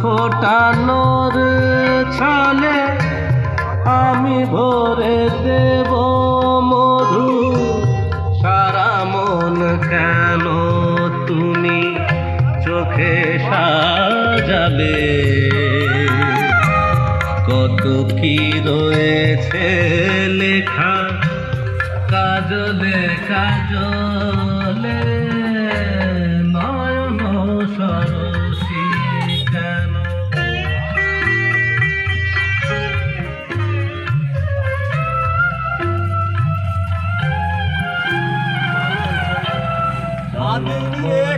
ফোটানোর ছলে আমি ভরে দেব মধু। সারা মন কেন তুমি চোখে সাজাবে কত কি রয়েছে লেখা কাজলে কাজলে? নয়ন সরসী কেন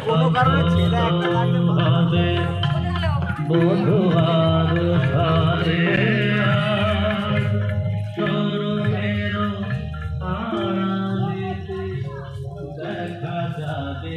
কোনো কারণে ছেলে একটা ভালো। আর সারে দেখা যাবে।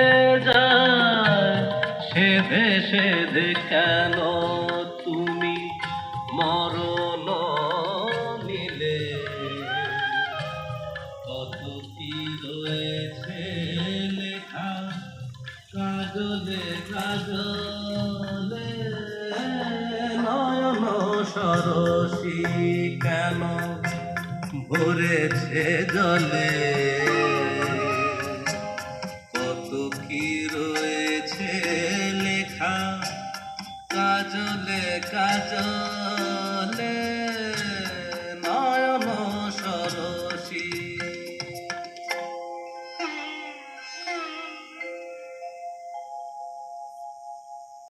সেধে কেন তুমি মরণ নিলে। কত কি রয়েছে লেখা কাজলে কাজলে? নয়ন সরসী কেন ভরেছে জলে? কাচা